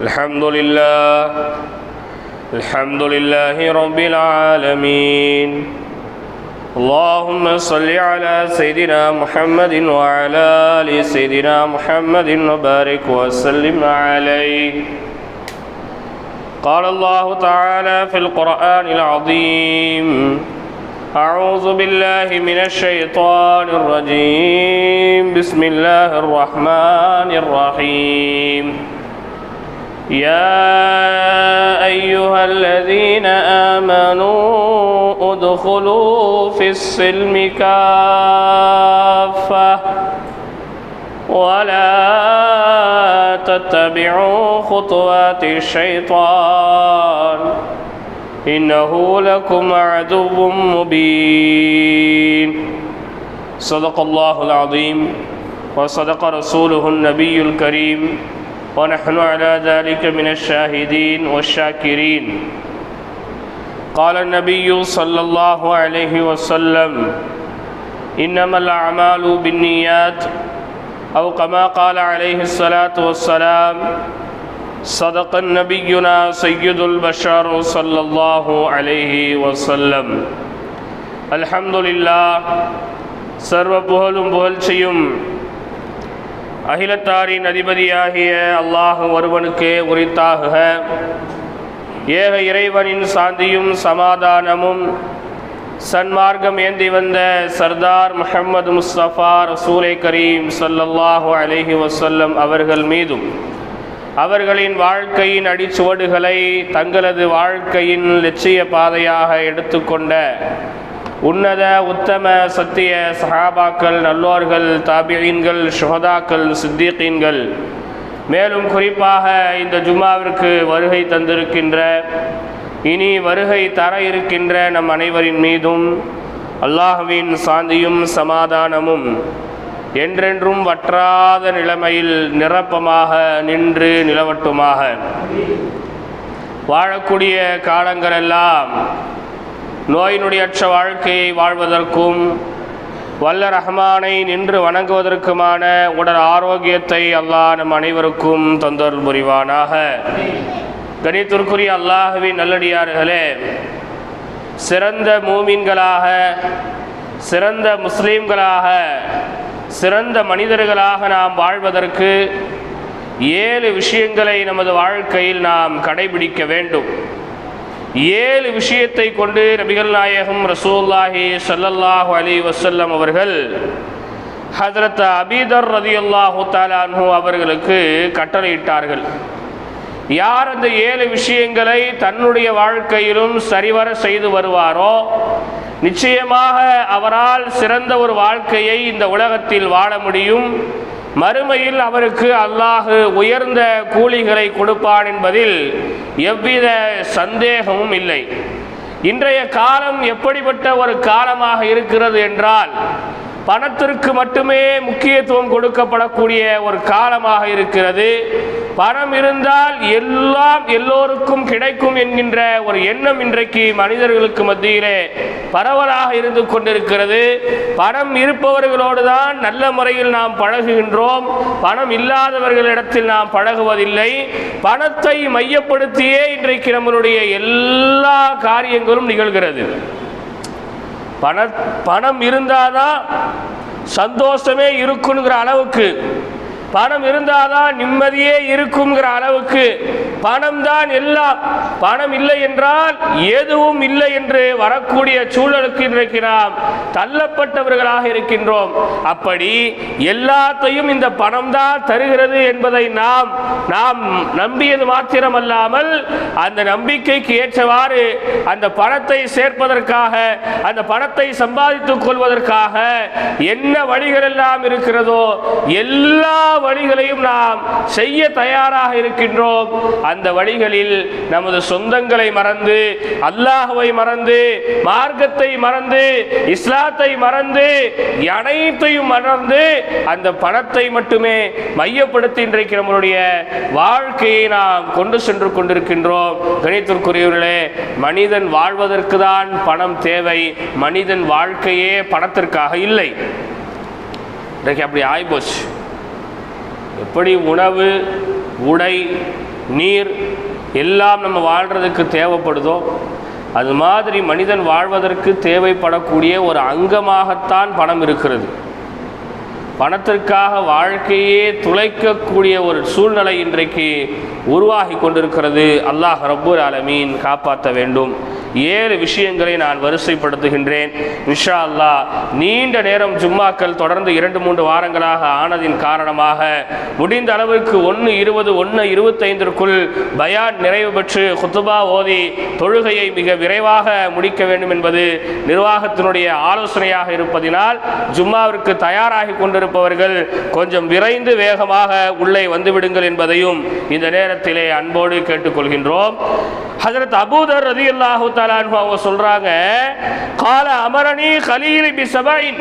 الحمد لله الحمد لله رب العالمين اللهم صل على سيدنا محمد وعلى ال سيدنا محمد وبارك وسلم عليه قال الله تعالى في القرآن العظيم أعوذ بالله من الشيطان الرجيم بسم الله الرحمن الرحيم يا أيها الذين آمنوا ادخلوا في السلم كافة ولا تتبعوا خطوات الشيطان إنه لكم عدو مبين. صدق الله العظيم وصدق رسوله النبي الكريم. ونحن على ذلك من الشاهدين والشاكرين. قال النبي صلى الله عليه وسلم إنما الأعمال بالنيات أو كما قال عليه الصلاة والسلام صدق نبينا سيد البشر صلى الله عليه وسلم. الحمد لله سربهلم بهلشيم அகிலத்தாரின் அதிபதியாகிய அல்லாஹ் ஒருவனுக்கே உரித்தாகுக. ஏக இறைவனின் சாந்தியும் சமாதானமும் சன்மார்க்கம் ஏந்தி வந்த சர்தார் முஹம்மது முஸ்தபா ரசூலை கரீம் சல்லல்லாஹு அலைஹி வசல்லம் அவர்கள் மீதும் அவர்களின் வாழ்க்கையின் அடிச்சுவடுகளை தங்களது வாழ்க்கையின் லட்சிய பாதையாக எடுத்துக்கொண்ட உன்னத உத்தம சத்திய சஹாபாக்கள் நல்லோர்கள் தாபியீன்கள் ஷுஹதாக்கள் சித்திகீன்கள். மேலும் குறிப்பாக இந்த ஜும்மாவிற்கு வருகை தந்திருக்கின்ற இனி வருகை தர இருக்கின்ற நம் அனைவரின் மீதும் அல்லாஹுவின் சாந்தியும் சமாதானமும் என்றென்றும் வற்றாத நிலைமையில் நிரப்பமாக நின்று நிலவட்டுமாக. வாழக்கூடிய காலங்களெல்லாம் நோயினுடையற்ற வாழ்க்கையை வாழ்வதற்கும் வல்ல ரஹ்மானை நின்று வணங்குவதற்குமான உடல் ஆரோக்கியத்தை அல்லாஹ் நம் அனைவருக்கும் தொந்தர் புரிவானாக. கணித்திற்குரிய அல்லாஹுவின் நல்லடியார்களே சிறந்த மூமின்களாக சிறந்த முஸ்லீம்களாக சிறந்த மனிதர்களாக நாம் வாழ்வதற்கு ஏழு விஷயங்களை நமது வாழ்க்கையில் நாம் கடைபிடிக்க வேண்டும். ஏழு விஷயத்தை கொண்டு நபிகள் நாயகம் ரசூல்லாஹி சல்லல்லாஹு அலி வசல்லம் அவர்கள் ஹதரத் அபீதர் ரதி அல்லாஹு தாலானு அவர்களுக்கு கட்டளையிட்டார்கள். யார் அந்த ஏழு விஷயங்களை தன்னுடைய வாழ்க்கையிலும் சரிவர செய்து வருவாரோ நிச்சயமாக அவரால் சிறந்த ஒரு வாழ்க்கையை இந்த உலகத்தில் வாழ முடியும். மறுமையில் அவருக்கு அல்லாஹு உயர்ந்த கூலிகளை கொடுப்பான் என்பதில் எவ்வித சந்தேகமும் இல்லை. இன்றைய காலம் எப்படிப்பட்ட ஒரு காலமாக இருக்கிறது என்றால் பணத்திற்கு மட்டுமே முக்கியத்துவம் கொடுக்கப்படக்கூடிய ஒரு காலமாக இருக்கிறது. பணம் இருந்தால் எல்லாம் எல்லோருக்கும் கிடைக்கும் என்கின்ற ஒரு எண்ணம் இன்றைக்கு மனிதர்களுக்கு மத்தியிலே பரவலாக இருந்து கொண்டிருக்கிறது. பணம் இருப்பவர்களோடு தான் நல்ல முறையில் நாம் பழகுகின்றோம். பணம் இல்லாதவர்களிடத்தில் நாம் பழகுவதில்லை. பணத்தை மையப்படுத்தியே இன்றைக்கு நம்மளுடைய எல்லா காரியங்களும் நிகழ்கிறது. பண பணம் இருந்தால் தான் சந்தோஷமே இருக்குங்கிற அளவுக்கு பணம் இருந்தாதான் நிம்மதியே இருக்குங்கிற அளவுக்கு பணம் தான் எல்லாம் பணம் இல்லை என்றால் எதுவும் இல்லை என்று வரக்கூடிய சூழலுக்கு இன்றைக்கு நாம் தள்ளப்பட்டவர்களாக இருக்கின்றோம். அப்படி எல்லாத்தையும் இந்த பணம் தான் தருகிறது என்பதை நாம் நாம் நம்பியது மாத்திரம் அல்லாமல் அந்த நம்பிக்கைக்கு ஏற்றவாறு அந்த பணத்தை சேர்ப்பதற்காக அந்த பணத்தை சம்பாதித்துக் கொள்வதற்காக என்ன வழிகள் எல்லாம் இருக்கிறதோ எல்லா வழிகளையும் நாம் செய்ய தயாராக இருக்கின்றோம். அந்த வழிகளில் நமது சொந்தங்களை மறந்து அல்லாஹுவை மறந்து மார்க்கத்தை மறந்து இஸ்லாத்தை மறந்து அனைத்தையும் மறந்து அந்த பணத்தை மட்டுமே மையப்படுத்தி இன்றைக்கு நம்மளுடைய வாழ்க்கையை நாம் கொண்டு சென்று கொண்டிருக்கின்றோம். கணித்திற்குரியவர்களே மனிதன் வாழ்வதற்கு தான் பணம் தேவை. மனிதன் வாழ்க்கையே பணத்திற்காக இல்லை. இன்றைக்கு அப்படி ஆய்போச்சு எப்படி உணவு உடை நீர் எல்லாம் நம்ம வாழ்கிறதுக்கு தேவைப்படுதோ அது மாதிரி மனிதன் வாழ்வதற்கு தேவைப்படக்கூடிய ஒரு அங்கமாகத்தான் பணம் இருக்கிறது. பணத்திற்காக வாழ்க்கையே துளைக்கக்கூடிய ஒரு சூழ்நிலை இன்றைக்கு உருவாகி கொண்டிருக்கிறது. அல்லாஹ் ரப்பூர் ஆலமீன் காப்பாற்ற வேண்டும். ஏழு விஷயங்களை நான் வரிசைப்படுத்துகின்றேன். இன்ஷா அல்லாஹ் நீண்ட நேரம் ஜும்மாக்கள் தொடர்ந்து இரண்டு மூன்று வாரங்களாக ஆனதின் காரணமாக முடிந்த அளவுக்கு ஒன்று இருபது ஒன்று இருபத்தைந்திற்குள் பயான் நிறைவு பெற்று குத்துபா ஓதி தொழுகையை மிக விரைவாக முடிக்க வேண்டும் என்பது நிர்வாகத்தினுடைய ஆலோசனையாக இருப்பதினால் ஜும்மாவிற்கு தயாராகி கொண்டிருப்பவர்கள் கொஞ்சம் விரைந்து வேகமாக உள்ளே வந்துவிடுங்கள் என்பதையும் இந்த நேரத்திலே அன்போடு கேட்டுக்கொள்கின்றோம். ஹசரத் அபூதர் ரதி அல்லாஹூ அவங்க சொல்றாங்க கால அமரணி கலீல் பி சபைன்.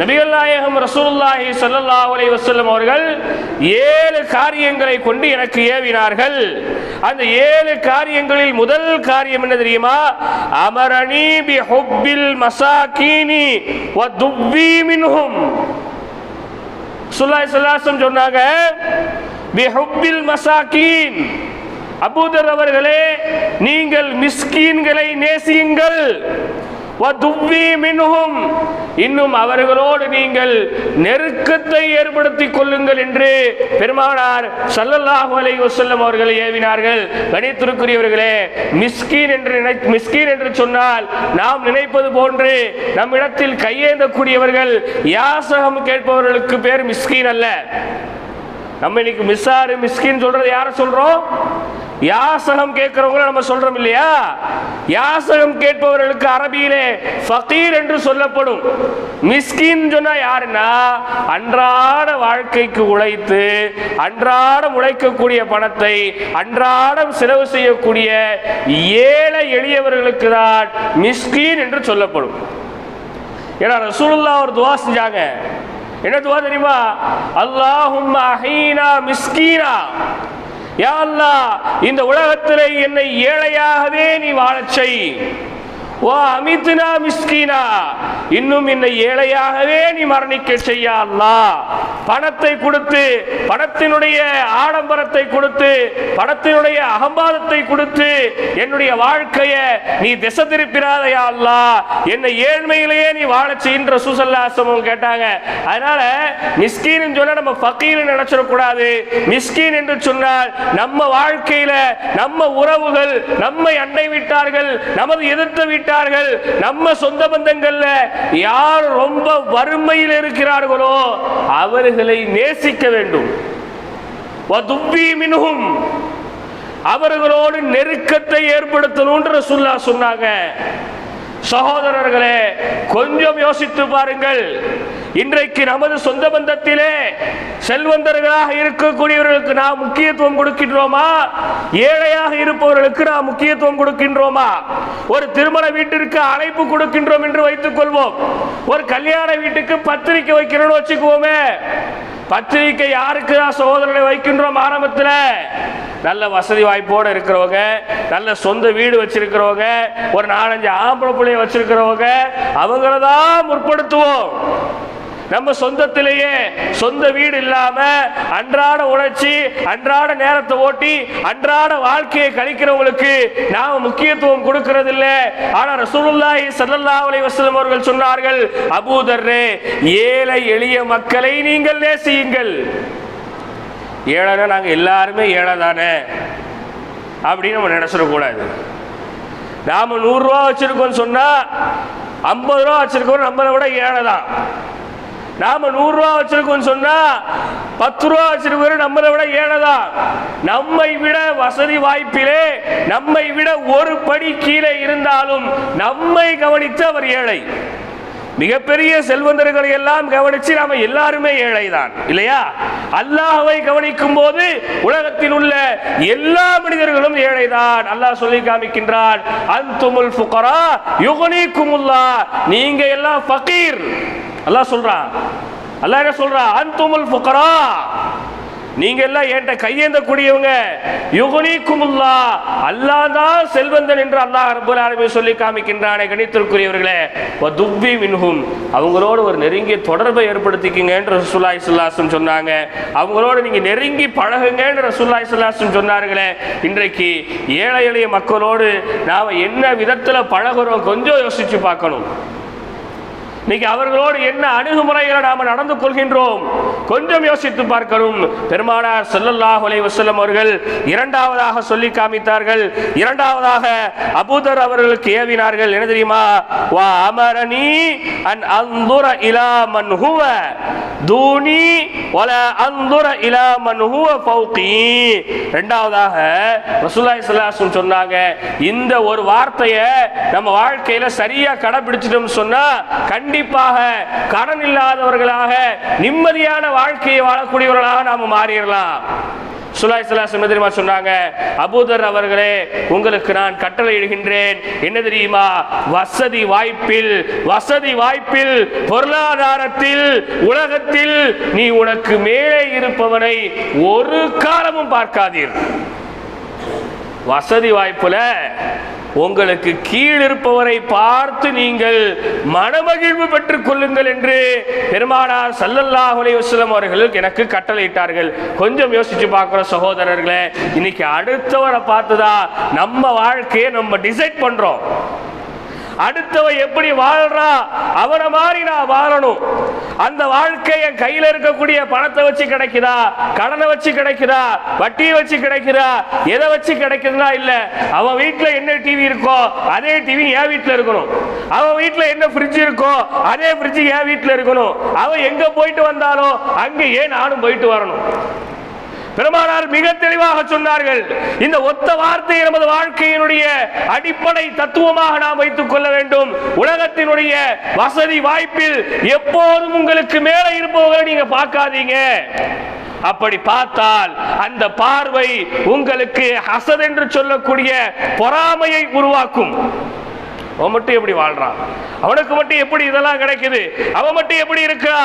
நபிகள் நாயகம் ரசூலுல்லாஹி ஸல்லல்லாஹு அலைஹி வஸல்லம் அவர்கள் ஏழு காரியங்களை கொண்டு எனக்கு ஏவினார்கள். அந்த ஏழு காரியங்களில் முதல் காரியம் என்ன தெரியுமா? அமரணி பி ஹுப்பில் மசாகீனி வ துப்பி மின்ஹும். சுல்லாய் சல்லாசம் சொன்னாங்க பி ஹுப்பில் மசாகீன். அபூதர் அவர்களே நீங்கள் மிஸ்கீன்களை நேசியுங்கள். இன்னும் அவர்களோடு நீங்கள் நெருக்கத்தை ஏற்படுத்திக் கொள்ளுங்கள் என்று பெருமானார் சல்லல்லாஹு அலை வசல்லம் அவர்கள் ஏவினார்கள். கணித்திருக்கிறவர்களே மிஸ்கீன் என்று நினை மிஸ்கீன் என்று சொன்னால் நாம் நினைப்பது போன்று நம்மிடத்தில் கையேந்தக்கூடியவர்கள் யாசகம் கேட்பவர்களுக்கு பேர் மிஸ்கீன் அல்ல. நம்ம இன்னைக்கு மிஸ்ஸாரு மிஸ்கின் சொல்றது யார சொல்றோம்? யாசகம் கேட்கிறவங்கள நம்ம சொல்றோம் இல்லையா? யாசகம் கேட்பவர்களுக்கு அரபியிலே ஃபகீர் என்று சொல்லப்படும். மிஸ்கின் சொன்னா யாருன்னா? அன்றாட வாழ்க்கைக்கு உழைத்து அன்றாடம் உழைக்கக்கூடிய பணத்தை அன்றாடம் செலவு செய்யக்கூடிய ஏழை எளியவர்களுக்கு தான் மிஸ்கின் என்று சொல்லப்படும். ஏன்னா ரசூலுல்லா ஒரு துவா செஞ்சாங்க. என்ன துவா தெரியுமா? அல்லாஹும் அஹீனா மிஸ்கீனா. யா அல்லாஹ் இந்த உலகத்திலே என்னை ஏழையாகவே நீ வாழச் செய். ஓ அமித்னா மிஸ்கீனா. இன்னும் என்னை ஏழையாகவே நீ மரணிக்க செய்யலா பணத்தை கொடுத்து பணத்தினுடைய ஆடம்பரத்தை கொடுத்து பணத்தினுடைய அகம்பாதத்தை கொடுத்து என்னுடைய வாழ்க்கையை நீ திசை திருப்பிராதையா அல்லாஹ் என்னை ஏழ்மையிலேயே நீ வாழ செய்கின்ற சுசல்லாசமும் கேட்டாங்க. அதனால மிஸ்கீன் சொன்னா நம்ம பக்கீர் நினைச்சிடக்கூடாது மிஸ்கீன் என்று சொன்னால் நம்ம வாழ்க்கையில நம்ம உறவுகள் நம்மை அண்டை விட்டார்கள் நமது எதிர்த்து விட்டார்கள். நம்ம சொந்த பந்தங்கள்ல யார் ரொம்ப வறுமையில் இருக்கிறார்களோ அவர்களை நேசிக்க வேண்டும். வதுப்பி அவர்களோடு நெருக்கத்தை ஏற்படுத்தணும்ன்ற சொல்லா சொன்னாங்க. சகோதரர்களே கொஞ்சம் யோசித்து பாருங்கள். இன்றைக்கு நமது சொந்த பந்தத்திலே செல்வந்தர்களாக இருக்கக்கூடியவர்களுக்கு நாம் முக்கியத்துவம் கொடுக்கின்றோமா? ஏழையாக இருப்பவர்களுக்கு நாம் முக்கியத்துவம் கொடுக்கின்றோமா? ஒரு திருமண வீட்டிற்கு அழைப்பு கொடுக்கின்றோம் என்று வைத்துக் கொள்வோம் ஒரு கல்யாண வீட்டுக்கு பத்திரிக்கை வைக்கிறோம்னு வச்சுக்குவோமே பத்திரிக்கை யாருக்கு தான் சகோதரனை வைக்கின்றோம் ஆரம்பத்தில்? நல்ல வசதி வாய்ப்போடு இருக்கிறவங்க நல்ல சொந்த வீடு வச்சிருக்கிறவங்க ஒரு நாலஞ்சு ஆம்பளை பிள்ளைய வச்சிருக்கிறவங்க அவங்கள தான் முற்படுத்துவோம். நம்ம சொந்தத்திலேயே சொந்த வீடு இல்லாம அன்றாட உழைச்சி அன்றாட நேரத்தை ஓட்டி அன்றாட வாழ்க்கையை கழிக்கிறவங்களுக்கு நாம முக்கியத்துவம் கொடுக்கிறது இல்ல ஆனா ரசூலுல்லாஹி ஸல்லல்லாஹு அலைஹி வஸல்லம் அவர்கள் சொன்னார்கள் அபூதர்ரே ஏழை எளிய மக்களை நீங்கள் நேசியுங்கள். ஏழைனா நாங்க எல்லாருமே ஏழை தானே? அப்படின்னு நம்ம நினைச்சிடக்கூடாது நாம நூறுரூவா வச்சிருக்கோம்னு சொன்னா ஐம்பது ரூபா வச்சிருக்கோம் நம்மளை விட ஏழை தான். நாம நூறு ரூபா வச்சிருக்கோம்னு சொன்னா பத்து ரூபா வச்சிருக்கோம் நம்மளை விட ஏழை தான் நம்மை விட வசதி வாய்ப்பிலே நம்மை விட ஒரு படி கீழே இருந்தாலும் நம்மை கவனித்து அவர் ஏழை. மிகப்பெரிய செல்வந்தர்களை எல்லாம் கவனிச்சு நாம எல்லாருமே ஏழைதான் இல்லையா? அல்லாஹவை கவனிக்கும் போது உலகத்தில் உள்ள எல்லா மனிதர்களும் ஏழைதான். அல்லாஹ் சொல்லி காமிக்கின்றான் அன்துமுல் ஃபுகரா யுகனிக்குமுல்லா. நீங்க எல்லாம் ஃபகீர். அல்லாஹ் சொல்றான் அல்லாஹ் என்ன சொல்றான் அன்துமுல் ஃபுகரா. நீங்க எல்லாம் என்கிட்ட கையேந்தக்கூடியவங்க. யுகுனிக்குமுல்லா. அல்லாஹ் தான் செல்வந்தன் என்று அல்லாஹ் ரப்பல் ஆலமீன் சொல்லி காமிக்கின்றானே கணித்திற்குரியவர்களே. துப்பி மின்ஹும். அவங்களோட ஒரு நெருங்கிய தொடர்பை ஏற்படுத்திக்கிங்க என்று ரசூலுல்லாஹி ஸல்லல்லாஹு சொன்னாங்க. அவங்களோட நீங்க நெருங்கி பழகுங்கன்ற ரசூலுல்லாஹி ஸல்லல்லாஹு சொன்னார்களே. இன்றைக்கு ஏழை எளிய மக்களோடு நாம என்ன விதத்துல பழகுறோம் கொஞ்சம் யோசிச்சு பார்க்கணும். இன்னைக்கு அவர்களோடு என்ன அணுகுமுறைகளை நாம் நடந்து கொள்கின்றோம்? கொஞ்சம் யோசித்து பார்க்கணும். பெருமானார் செல்லல்லாஹ் அலை வசல்லம் அவர்கள் இரண்டாவதாக சொல்லி காமித்தார்கள். இரண்டாவதாக அபூதர் அவர்களுக்கு ஏவினார்கள். என்ன தெரியுமா? வா அமரணி அன் அந்துர இலா மன் ஹுவ தூனி வல அந்துர இலா மன் ஹுவ ஃபௌகி. இரண்டாவதாக ரசூலாய் ஸல்லல்லாஹு சொன்னாங்க இந்த ஒரு வார்த்தையை நம்ம வாழ்க்கையில சரியா கடைபிடிச்சிட்டோம்னு சொன்னா கண் கண்டிப்பாக கடன் இல்லாதவர்களாக நிம்மதியான வாழ்க்கையை வாழக்கூடியவர்களாக நாம மாறிடலாம். சுலாய் சலாசம் தெரியுமா சொன்னாங்க அபூதர் அவர்களே உங்களுக்கு நான் கட்டளை இடுகின்றேன் என்ன தெரியுமா? வசதி வாய்ப்பில் வசதி வாய்ப்பில் பொருளாதாரத்தில் உலகத்தில் நீ உனக்கு மேலே இருப்பவனை ஒரு காலமும் பார்க்காதீர். வசதி வாய்ப்புல உங்களுக்கு கீழ் இருப்பவரை பார்த்து நீங்கள் மனமகிழ்வு பெற்றுக் கொள்ளுங்கள் என்று பெருமானார் சல்லல்லா அலைஹி அவர்கள் எனக்கு கட்டளையிட்டார்கள். கொஞ்சம் யோசிச்சு பார்க்குற சகோதரர்களே. இன்னைக்கு அடுத்தவரை பார்த்துதான் நம்ம வாழ்க்கையை நம்ம டிசைட் பண்றோம். அடுத்தவன் எப்படி வாழ்றா? அவனை மாதிரி நான் வாழணும். அந்த வாழ்க்கை என் கையில இருக்கக்கூடிய பணத்தை வச்சு கிடைக்குதா? கடனை வச்சு கிடைக்குதா? வட்டியை வச்சு கிடைக்குதா? எதை வச்சு கிடைக்குதுன்னா இல்ல அவன் வீட்டுல என்ன டிவி இருக்கோ அதே டிவி என் வீட்டுல இருக்கணும். அவன் வீட்டுல என்ன ஃப்ரிட்ஜ் இருக்கோ அதே ஃப்ரிட்ஜ் என் வீட்டுல இருக்கணும். அவன் எங்க போயிட்டு வந்தாலும் அங்க ஏன் நானும் போயிட்டு வரணும். பெருமானார் மிக தெளிவாக சொன்னார்கள். இந்த ஒத்த வார்த்தையை நமது வாழ்க்கையினுடைய அடிப்படை தத்துவமாக நாம் வைத்துக் கொள்ள வேண்டும். உலகத்தினுடைய வசதி வாய்ப்பில் எப்போதும் உங்களுக்கு மேலே இருப்பவர்களை நீங்க பார்க்காதீங்க. அப்படி பார்த்தால் அந்த பார்வை உங்களுக்கு ஹசத் என்று சொல்லக்கூடிய பொறாமையை உருவாக்கும். அவன் மட்டும் எப்படி வாழ்றான் அவனுக்கு மட்டும் எப்படி இதெல்லாம் கிடைக்குது? அவன் மட்டும் எப்படி இருக்கா?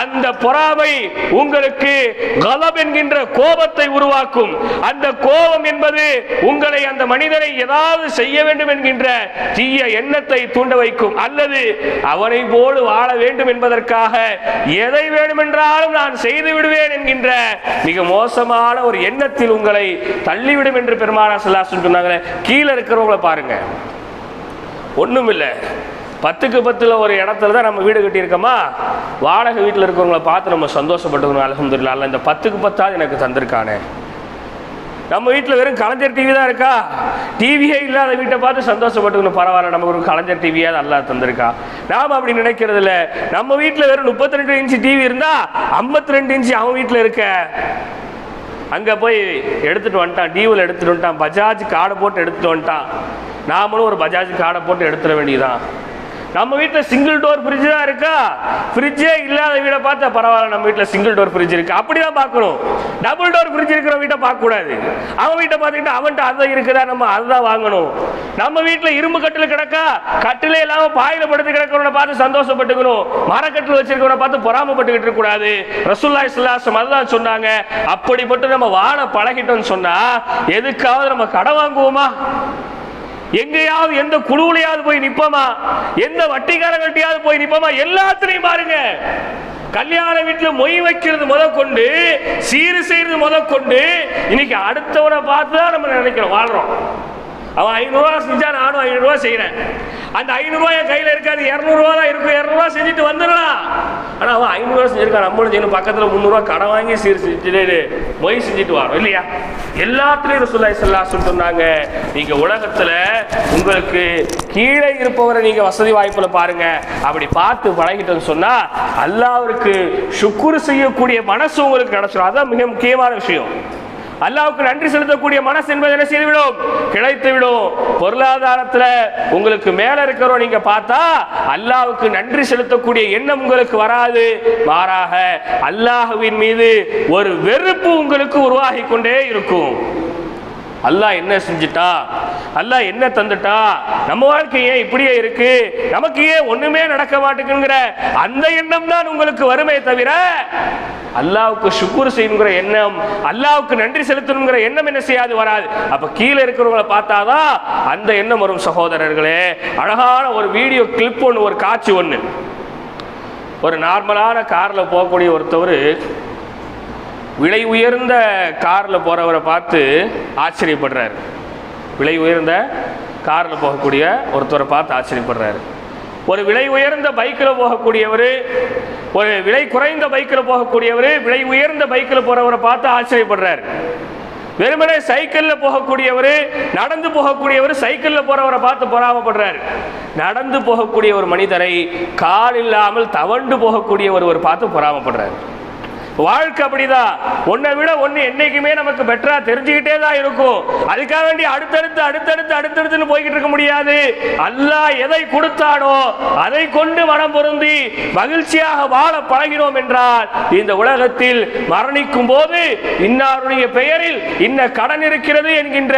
அந்த பொறாமை உங்களுக்கு கலம் என்கின்ற கோபத்தை உருவாக்கும். அந்த கோபம் என்பது உங்களை அந்த மனிதனை ஏதாவது செய்ய வேண்டும் என்கின்ற தீய எண்ணத்தை தூண்ட வைக்கும். அல்லது அவனை போல வாழ வேண்டும் என்பதற்காக எதை வேண்டுமென்றாலும் நான் செய்து விடுவேன் என்கின்ற மிக மோசமான ஒரு எண்ணத்தில் உங்களை தள்ளிவிடும் என்று பெருமானா சொல்லாசன் சொன்னாங்களே. கீழே இருக்கிறவங்கள பாருங்க. ஒன்றும் இல்லை பத்துக்கு பத்தில் ஒரு இடத்துல தான் நம்ம வீடு கட்டியிருக்கோமா? வாடகை வீட்டில் இருக்கிறவங்கள பார்த்து நம்ம சந்தோஷப்பட்டுக்கணும். அலமதுல்லா இந்த பத்துக்கு பத்தாவது எனக்கு தந்திருக்கானே. நம்ம வீட்டில் வெறும் கலைஞர் டிவி தான் இருக்கா? டிவியே இல்லாத வீட்டை பார்த்து சந்தோஷப்பட்டுக்கணும். பரவாயில்ல நமக்கு ஒரு கலைஞர் டிவியாக நல்லா தந்திருக்கா? நாம் அப்படி நினைக்கிறது இல்லை. நம்ம வீட்டில் வெறும் முப்பத்தி ரெண்டு இன்ச்சு டிவி இருந்தால் ஐம்பத்தி ரெண்டு இன்ச்சு அவன் வீட்டில் இருக்க. அங்கே போய் எடுத்துகிட்டு வந்துட்டான் டியூவில் எடுத்துகிட்டு வந்துட்டான் பஜாஜ் கார்டை போட்டு எடுத்துகிட்டு வந்துட்டான். நாமளும் ஒரு பஜாஜ் கார்டை போட்டு எடுத்துட வேண்டியதுதான். நம்ம வீட்டில் சிங்கிள் டோர் ஃப்ரிட்ஜ் தான் இருக்கா? ஃப்ரிட்ஜே இல்லாத வீடை பார்த்தா பரவாயில்ல நம்ம வீட்டில் சிங்கிள் டோர் ஃப்ரிட்ஜ் இருக்கு. அப்படிதான் பார்க்கணும். டபுள் டோர் ஃப்ரிட்ஜ் இருக்கிற வீட்டை பார்க்கக்கூடாது. அவன் வீட்டை பார்த்துக்கிட்டு அவன்கிட்ட அதை இருக்குதா நம்ம அதுதான் வாங்கணும். நம்ம வீட்டில் இரும்பு கட்டில் கிடக்கா கட்டிலே இல்லாமல் பாயில படுத்து கிடக்கிறவனை பார்த்து சந்தோஷப்பட்டுக்கணும். மரக்கட்டில் வச்சிருக்கவனை பார்த்து பொறாமப்பட்டுக்கிட்டு இருக்கக்கூடாது. கூடாது ரசூல்லா இஸ்லாசம் அதுதான் சொன்னாங்க. அப்படிப்பட்டு நம்ம வாழ பழகிட்டோம்னு சொன்னா எதுக்காவது நம்ம கடை வாங்குவோமா? எங்கேயாவது எந்த குழுவிலையாவது போய் நிப்போமா? எந்த வட்டிக்காரங்கள்ட்டையாவது போய் நிப்போமா? எல்லாத்துலையும் பாருங்க. கல்யாண வீட்டில் மொய் வைக்கிறது முத கொண்டு சீர் செய்யறது முத கொண்டு இன்னைக்கு அடுத்தவனை பார்த்து தான் நம்ம நினைக்கிறோம் வாழ்றோம். அவன் ஐநூறுரூவா செஞ்சா நானும் ஐநூறுரூவா செய்கிறேன் அந்த ஐநூறுரூவா என் கையில் இருக்காது இரநூறுவா தான் இருக்கும் இரநூறுவா செஞ்சுட்டு வந்துடலாம் ஆனால் அவன் ஐநூறுரூவா செஞ்சிருக்கான் நம்மளும் செய்யணும். பக்கத்தில் முந்நூறுரூவா கடன் வாங்கி சீர் செஞ்சுட்டு மொய் செஞ்சுட்டு வரோம் இல்லையா? எல்லாத்துலேயும் ரசூல்லாய் சொல்லாசன் சொன்னாங்க நீங்கள் உலகத்தில் உங்களுக்கு கீழே இருப்பவரை நீங்கள் வசதி வாய்ப்பில் பாருங்கள் அப்படி பார்த்து பழகிட்டோன்னு சொன்னால் அல்லாவிற்கு சுக்குரு செய்யக்கூடிய மனசு உங்களுக்கு கிடச்சிடும் அதுதான் மிக முக்கியமான விஷயம். அல்லாவுக்கு நன்றி செலுத்தக்கூடிய மனசு என்பது என்ன செய்துவிடும். கிடைத்து விடும் பொருளாதாரத்துல உங்களுக்கு மேல இருக்கிறோம் நீங்க பார்த்தா அல்லாவுக்கு நன்றி செலுத்தக்கூடிய எண்ணம் உங்களுக்கு வராது. மாறாக அல்லாஹுவின் மீது ஒரு வெறுப்பு உங்களுக்கு உருவாகி கொண்டே இருக்கும். அல்லாஹ் என்ன செஞ்சுட்டா? அல்லாஹ் என்ன தந்துட்டா? நம்ம வாழ்க்கை ஏன் இப்படியே இருக்கு? நமக்கு ஏன் ஒண்ணுமே நடக்க மாட்டேங்குங்கிற அந்த எண்ணம் தான் உங்களுக்கு வருமே தவிர அல்லாவுக்கு சுக்குர் செய்யணுங்கிற எண்ணம் அல்லாவுக்கு நன்றி செலுத்தணுங்கிற எண்ணம் என்ன செய்யாது வராது. அப்ப கீழே இருக்கிறவங்களை பார்த்தாதான் அந்த எண்ணம் வரும் சகோதரர்களே. அழகான ஒரு வீடியோ கிளிப் ஒன்று ஒரு காட்சி ஒன்று ஒரு நார்மலான காரில் போகக்கூடிய ஒருத்தவர் விலை உயர்ந்த காரில் போகிறவரை பார்த்து ஆச்சரியப்படுறாரு. விலை உயர்ந்த காரில் போகக்கூடிய ஒருத்தரை பார்த்து ஆச்சரியப்படுறாரு. ஒரு விலை உயர்ந்த பைக்கில் போகக்கூடியவர் ஒரு விலை குறைந்த பைக்கில் போகக்கூடியவர் விலை உயர்ந்த பைக்கில் போகிறவரை பார்த்து ஆச்சரியப்படுறாரு. வெறுமனே சைக்கிளில் போகக்கூடியவர் நடந்து போகக்கூடியவர் சைக்கிளில் போகிறவரை பார்த்து பொறாமப்படுறாரு. நடந்து போகக்கூடிய ஒரு மனிதரை கால் இல்லாமல் தவண்டு போகக்கூடிய ஒருவர் பார்த்து பொறாமப்படுறாரு. வாழ்க்கை அப்படிதான். ஒன்னை விட ஒன்னு என்னைக்குமே நமக்கு பெட்டரா தெரிஞ்சுக்கிட்டே தான் இருக்கும். அதுக்காக வேண்டி அடுத்தடுத்து அடுத்தடுத்து அடுத்தடுத்துன்னு போய்கிட்டு இருக்க முடியாது. அல்லாஹ் எதை கொடுத்தானோ அதை கொண்டு மனம் பொருந்தி மகிழ்ச்சியாக வாழ பழகினோம் என்றால் இந்த உலகத்தில் மரணிக்கும் போது இன்னாருடைய பெயரில் இன்ன கடன் இருக்கிறது என்கின்ற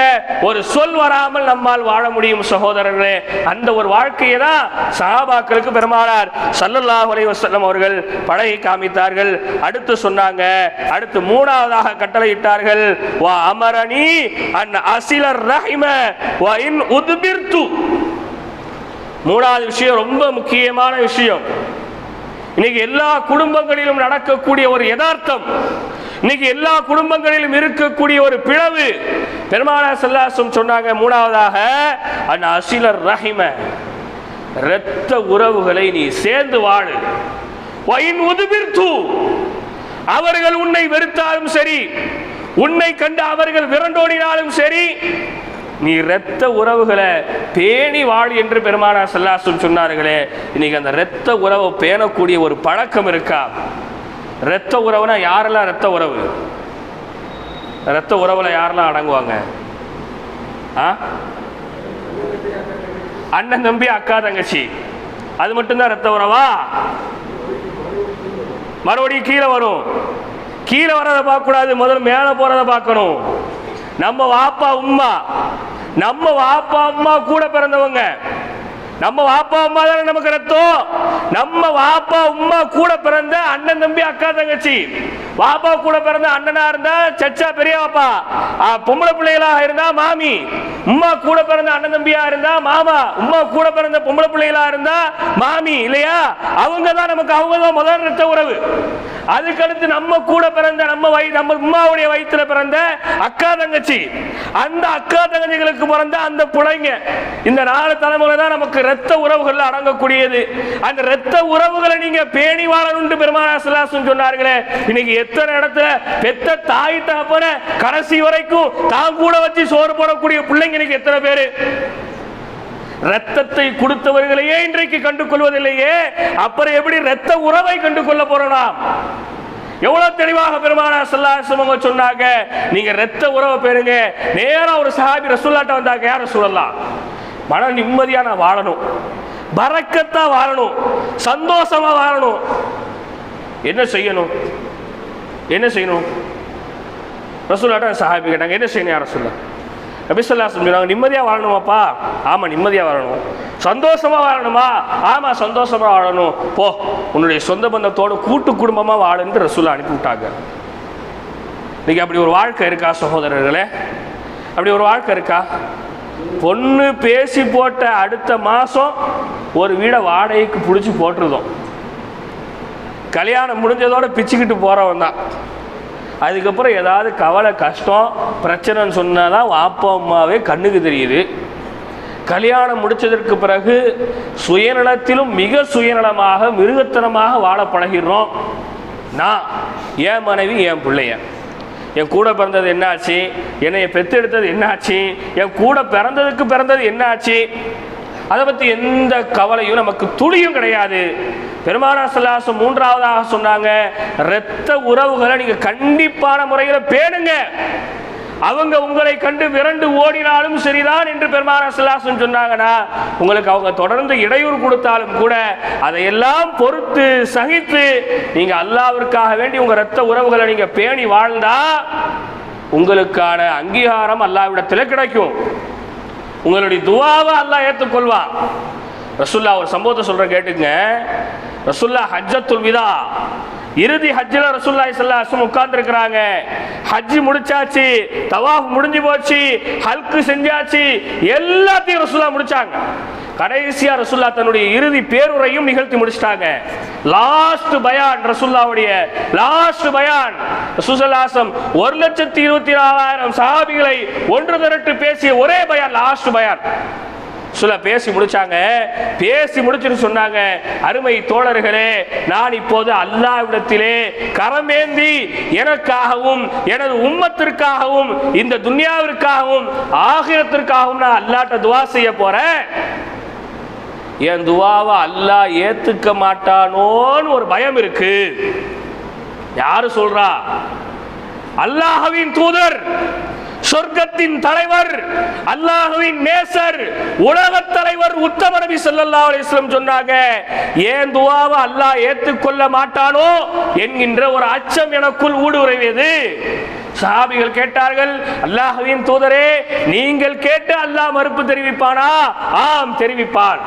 ஒரு சொல் வராமல் நம்மால் வாழ முடியும் சகோதரர்களே. அந்த ஒரு வாழ்க்கையை தான் சகாபாக்களுக்கு பெருமானார் சல்லல்லாஹு அலைவசல்லம் அவர்கள் பழகி காமித்தார்கள். அடுத்து சொன்னாங்க. அடுத்து மூணாவதாக கட்டளையிட்டார்கள். வா அமரணி அன் அசிலர் ரஹிம வா இன் உத்பிர்து. மூணாவது விஷயம் ரொம்ப முக்கியமான விஷயம். இன்னைக்கு எல்லா குடும்பங்களிலும் நடக்கக்கூடிய ஒரு யதார்த்தம். இன்னைக்கு எல்லா குடும்பங்களிலும் இருக்கக்கூடிய ஒரு பிளவு. பெருமானா செல்லாசம் சொன்னாங்க மூணாவதாக அன் அசிலர் ரஹிம இரத்த உறவுகளை நீ சேர்ந்து வாழு. வயின் உதுபிர்த்து அவர்கள் உன்னை வெறுத்தாலும் சரி உன்னை கண்டு அவர்கள் விரண்டோடினாலும் சரி நீ இரத்த உறவுகளை பேணி வாழ் என்று பெருமானா செல்லாசும் சொன்னார்களே. இன்னைக்கு அந்த இரத்த உறவை பேணக்கூடிய ஒரு பழக்கம் இருக்கா? இரத்த உறவுனா யாரெல்லாம் இரத்த உறவு? இரத்த உறவுல யாரெல்லாம் அடங்குவாங்க? ஆ? அண்ணன் தம்பி அக்கா தங்கச்சி. அது மட்டும்தான் இரத்த உறவா? மறுபடியும் கீழே வரும். கீழே வர்றதை பார்க்கக்கூடாது முதல்ல மேலே போகிறத பார்க்கணும். நம்ம வாப்பா உம்மா. நம்ம வாப்பா அம்மா கூட பிறந்தவங்க. நம்ம வாப்பா அம்மா தானே நமக்கு ரத்தம். நம்ம வாப்பா உம்மா கூட பிறந்த அண்ணன் தம்பி அக்கா தங்கச்சி. வாப்பா கூட பிறந்த அண்ணனா இருந்தா சச்சா பெரிய வாப்பா. பொம்பளை பிள்ளைகளா இருந்தா மாமி. உம்மா கூட பிறந்த அண்ணன் தம்பியா இருந்தா மாமா. உம்மா கூட பிறந்த பொம்பளை பிள்ளைகளா இருந்தா மாமி இல்லையா? அவங்க தான் நமக்கு அவங்க தான் முதல் ரத்த உறவு. அதுக்கடுத்து நம்ம கூட பிறந்த நம்ம வய நம்ம உம்மாவுடைய வயித்துல பிறந்த அக்கா தங்கச்சி. அந்த அக்கா தங்கச்சிகளுக்கு பிறந்த அந்த பிள்ளைங்க. இந்த நாலு தலைமுறை தான் நமக்கு ரத்த உறவுகள் அடங்கக்கூடியது. அந்த ரத்த உறவுகளை நீங்க பேணி வாழணும் பெருமானாசலாசன் சொன்னார்களே இன்னைக்கு எத்தனை இடத்துல பெத்த தாய் தகப்பன கடைசி வரைக்கும் தான் கூட வச்சு சோறு போடக்கூடிய பிள்ளைங்க இன்னைக்கு எத்தனை பேரு? ரத்தத்தை கொடுத்தவர்களையே இன்றைக்கு கண்டு கொள்வதில்லையே அப்புறம் எப்படி ரத்த உறவை கண்டு கொள்ள போறோம்? எவ்வளவு தெளிவாக பெருமானா சல்லாசம் சொன்னாங்க நீங்க ரத்த உறவை பெறுங்க நேரா ஒரு சஹாபி ரசூல்லாட்ட வந்தாங்க யார சொல்லலாம் மன நிம்மதியாக நான் வாழணும். பறக்கத்தான் வாழணும். சந்தோஷமாக வாழணும். என்ன செய்யணும்? என்ன செய்யணும்? ரசூல்லாட்ட சஹாபி கேட்டாங்க என்ன செய்யணும் யார சொல்ல நபிசல்லாசம் சொன்னாங்க நிம்மதியாக வாழணுமாப்பா? ஆமாம் நிம்மதியாக வாழணும். சந்தோஷமாக வாழணுமா? ஆமாம் சந்தோஷமாக வாழணும். போ உன்னுடைய சொந்த பந்தத்தோட கூட்டு குடும்பமாக வாழுன்னு ரசூலா அனுப்பி விட்டாங்க அப்படி ஒரு வாழ்க்கை இருக்கா சகோதரர்களே? அப்படி ஒரு வாழ்க்கை இருக்கா? பொண்ணு பேசி போட்ட அடுத்த மாதம் ஒரு வீடை வாடகைக்கு பிடிச்சி போட்டுருதோம் கல்யாணம் முடிஞ்சதோட பிச்சுக்கிட்டு போகிறவன் தான். அதுக்கப்புறம் ஏதாவது கவலை கஷ்டம் பிரச்சனைன்னு சொன்னால் தான் அப்பா அம்மாவே கண்ணுக்கு தெரியுது. கல்யாணம் முடித்ததற்கு பிறகு சுயநலத்திலும் மிக சுயநலமாக மிருகத்தனமாக வாழ பழகிடுறோம். நான் என் மனைவி என் பிள்ளைய. என் கூட பிறந்தது என்னாச்சு? என்னைய பெத்தெடுத்தது என்னாச்சு? என் கூட பிறந்ததுக்கு பிறந்தது என்னாச்சு? அதை பற்றி எந்த கவலையும் நமக்கு துளியும் கிடையாது. பெருமானா சல்லாசம் மூன்றாவதாக சொன்னாங்க இரத்த உறவுகளை நீங்கள் கண்டிப்பான முறையில் பேணுங்க. அவங்க உங்களை கண்டு விரண்டு ஓடினாலும் சரிதான் என்று பெருமான சிலாசன் சொன்னாங்கன்னா உங்களுக்கு அவங்க தொடர்ந்து இடையூறு கொடுத்தாலும் கூட அதையெல்லாம் பொறுத்து சகித்து நீங்க அல்லாவிற்காக வேண்டி உங்க ரத்த உறவுகளை நீங்க பேணி வாழ்ந்தா உங்களுக்கான அங்கீகாரம் அல்லாவிடத்தில் கிடைக்கும். உங்களுடைய துவாவை அல்லாஹ் ஏற்றுக்கொள்வா. ரசுல்லா ஒரு சம்பவத்தை சொல்ற கேட்டுங்க ரசுல்லா ஹஜ்ஜத்துல் விதா. இறுதி ஹஜ்ஜில் ரசூல்லாய் சல்லாஹம் உட்கார்ந்துருக்கிறாங்க. ஹஜ்ஜி முடிச்சாச்சு தவாஃப் முடிஞ்சு போச்சு ஹல்கு செஞ்சாச்சு எல்லாத்தையும் ரசுல்லா முடிச்சாங்க. கடைசியா ரசுல்லா தன்னுடைய இறுதி பேருரையும் நிகழ்த்தி முடிச்சிட்டாங்க. லாஸ்ட் பயான் ரசுல்லாவுடைய லாஸ்ட் பயான் சுசலாசம் ஒரு லட்சத்தி இருபத்தி நாலாயிரம் சஹாபிகளை ஒன்று திரட்டு பேசிய ஒரே பயான் லாஸ்ட் பயான் சொல்ல பேசி முடிச்சாங்க. பேசி முடிச்சுட்டு சொன்னாங்க அருமை தோழர்களே நான் இப்போது அல்லாவிடத்திலே கரமேந்தி எனக்காகவும் எனது உம்மத்திற்காகவும் இந்த துன்யாவிற்காகவும் ஆகிரத்திற்காகவும் நான் அல்லாட்ட துவா செய்ய போறேன். என் துவாவை அல்லாஹ் ஏத்துக்க மாட்டானோன்னு ஒரு பயம் இருக்கு. யாரு சொல்றா? அல்லாஹவின் தூதர். சொர்க்கத்தின் தலைவர் அல்லாஹுவின் நேசர் உலகத் தலைவர் உத்தம நபி ஸல்லல்லாஹு அலைஹி வஸல்லம் சொன்னாங்க ஏன் துஆவை அல்லாஹ் ஏற்றுக்கொள்ள மாட்டானோ? என்கின்ற ஒரு அச்சம் எனக்குள் ஊடுருவியது. சஹாபிகள் கேட்டார்கள் அல்லாஹுவின் தூதரே நீங்கள் கேட்டு அல்லாஹ் மறுப்பு தெரிவிப்பானா? ஆம் தெரிவிப்பான்.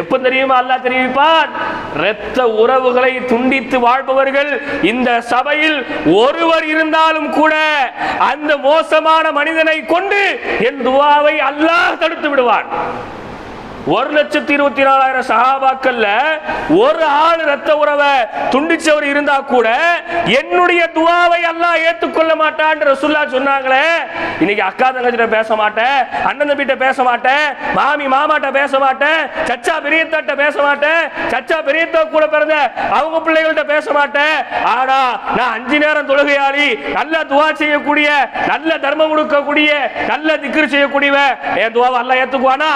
எப்ப தெரியுமா அல்லாஹ் தெரிவிப்பான்? இரத்த உறவுகளை துண்டித்து வாழ்பவர்கள் இந்த சபையில் ஒருவர் இருந்தாலும் கூட அந்த மோசமான மனிதனை கொண்டு என் துவாவை அல்லாஹ் தடுத்து விடுவான். ஒரு லட்சத்தி இருபத்தி நாலாயிரம் சகாபாக்கள்ல ஒரு ஆள் ரத்த உறவை துண்டிச்சவர் இருந்தா கூட என்னுடைய துவாவை எல்லாம் ஏத்துக்கொள்ள மாட்டான் ரசுல்லா சொன்னாங்களே. இன்னைக்கு அக்கா தங்கச்சிட்ட பேச மாட்டேன் அண்ணன் தம்பிட்ட பேச மாட்டேன் மாமி மாமாட்ட பேச மாட்டேன் சச்சா பெரியத்தாட்ட பேச மாட்டேன் சச்சா பெரியத்தா கூட பிறந்த அவங்க பிள்ளைகள்ட்ட பேச மாட்டேன். ஆனா நான் அஞ்சு நேரம் தொழுகையாளி நல்ல துவா செய்யக்கூடிய நல்ல தர்மம் கொடுக்கக்கூடிய நல்ல திக்ரு செய்யக்கூடியவ என் துவாவை எல்லாம் ஏத்துக்குவானா?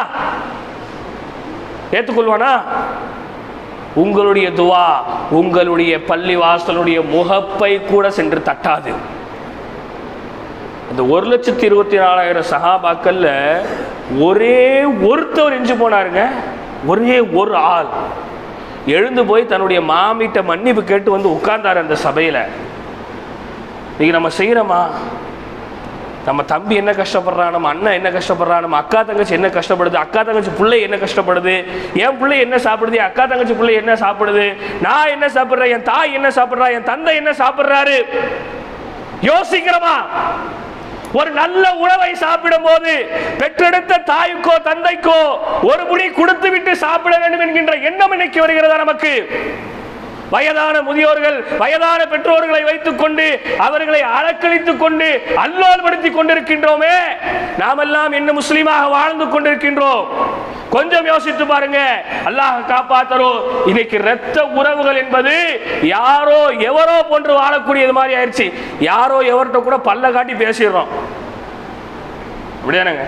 ஏற்றுக்கொள்வானா உங்களுடைய துவா உங்களுடைய பள்ளி வாசலுடைய முகப்பை கூட சென்று தட்டாது. அந்த ஒரு லட்சத்தி இருபத்தி நாலாயிரம் சகாபாக்கள்ல ஒரே ஒருத்தவர் எஞ்சு போனாருங்க. ஒரே ஒரு ஆள். எழுந்து போய் தன்னுடைய மாமிட்ட மன்னிப்பு கேட்டு வந்து உட்கார்ந்தாரு அந்த சபையில. இன்னைக்கு நம்ம செய்யறோமா? நம்ம தம்பி என்ன கஷ்டப்படுறான் நம்ம அண்ணன் என்ன கஷ்டப்படுறான் நம்ம அக்கா தங்கச்சி என்ன கஷ்டப்படுது அக்கா தங்கச்சி பிள்ளை என்ன கஷ்டப்படுது என் பிள்ளை என்ன சாப்பிடுது அக்கா தங்கச்சி பிள்ளை என்ன சாப்பிடுது நான் என்ன சாப்பிட்றேன் என் தாய் என்ன சாப்பிடுறா என் தந்தை என்ன சாப்பிடுறாரு? யோசிக்கிறோமா? ஒரு நல்ல உணவை சாப்பிடும் போது பெற்றெடுத்த தாய்க்கோ தந்தைக்கோ ஒரு முடி கொடுத்து விட்டு சாப்பிட வேண்டும் என்கின்ற எண்ணம் இன்னைக்கு வருகிறதா நமக்கு? வயதான முதியோர்கள் வயதான பெற்றோர்களை வைத்துக் கொண்டு அவர்களை அலக்களித்துக் கொண்டு அல்லோல்படுத்திக் கொண்டிருக்கின்றோமே. நாமெல்லாம் என்ன முஸ்லீமாக வாழ்ந்து கொண்டிருக்கின்றோம். கொஞ்சம் யோசித்து பாருங்க. அல்லாஹ் காப்பாத்தரோ. இன்னைக்கு ரத்த உறவுகள் என்பது யாரோ எவரோ போன்று வாழக்கூடியது மாதிரி ஆயிடுச்சு யாரோ எவர்கிட்ட கூட பல்ல காட்டி பேசிடுறோம். அப்படியானங்க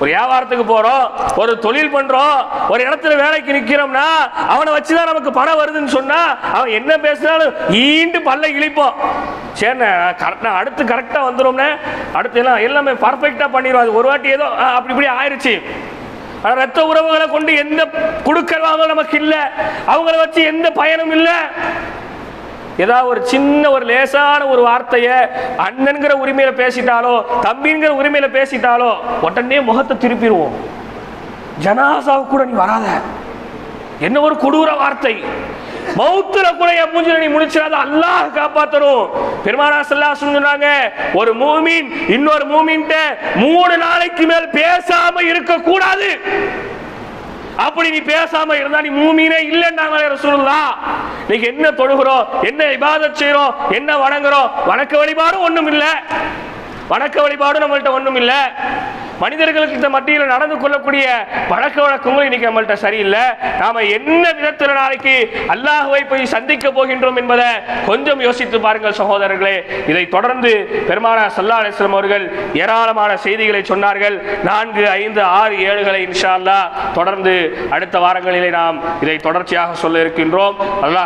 ஒரு வியாபாரத்துக்கு போறோம் ஒரு தொழில் பண்றோம் ஒரு இடத்துல வேலைக்கு நிக்கிறோம்னா அவனை வச்சுதான் நமக்கு பணம் வருதுன்னு சொன்னா அவன் என்ன பேசினாலும் ஈண்டு பல்ல இழிப்போம் சரிண்ணே கரெக்டாக அடுத்து கரெக்டாக வந்துடும்னே அடுத்து எல்லாம் எல்லாமே பர்ஃபெக்டாக பண்ணிடுவோம் அது ஒரு வாட்டி ஏதோ அப்படி இப்படி ஆயிடுச்சு ரத்த உறவுகளை கொண்டு எந்த குடுக்கலாம நமக்கு இல்லை. அவங்கள வச்சு எந்த பயனும் இல்லை. ஏதாவது ஒரு சின்ன ஒரு லேசான ஒரு வார்த்தையை அண்ணன்கிற உரிமையில பேசிட்டாலோ தம்பிங்கிற உரிமையில பேசிட்டாலோ உடனே முகத்தை திருப்பிடுவோம். ஜனாசாவுக்கு கூட நீ வராத. என்ன ஒரு கொடூர வார்த்தை. மௌத்துல கூட என் மூஞ்சில நீ முடிச்சிடாத அல்லாஹ் காப்பாத்தணும். பெருமானா சல்லா சொன்னாங்க ஒரு மூமின் இன்னொரு மூமின்ட்ட மூணு நாளைக்கு மேல் பேசாம இருக்க கூடாது அப்படி நீ பேசாம இருந்தா நீ மூமீனே இல்லைன்னாங்களே ரசூலுல்லாஹ் நீங்க என்ன தொழுகிறோம் என்ன இபாதத் செய்யறோம் என்ன வணங்குறோம் வணக்க வழிபாடும் ஒண்ணும் இல்ல வணக்க வழிபாடும் நம்மள்கிட்ட ஒண்ணும் இல்ல மனிதர்களுக்கு இந்த மத்தியில் நடந்து கொள்ளக்கூடிய பழக்க வழக்கங்களும் இன்னைக்கு நம்மள்ட்ட சரியில்லை. நாம என்ன விதத்தில் நாளைக்கு அல்லாஹுவை போய் சந்திக்க போகின்றோம் என்பதை கொஞ்சம் யோசித்து பாருங்கள் சகோதரர்களே. இதை தொடர்ந்து பெருமானா சல்லா அலிஸ்லாம் அவர்கள் ஏராளமான செய்திகளை சொன்னார்கள். நான்கு ஐந்து ஆறு ஏழுகளை இன்ஷா அல்லா தொடர்ந்து அடுத்த வாரங்களிலே நாம் இதை தொடர்ச்சியாக சொல்ல இருக்கின்றோம். அல்லாஹ்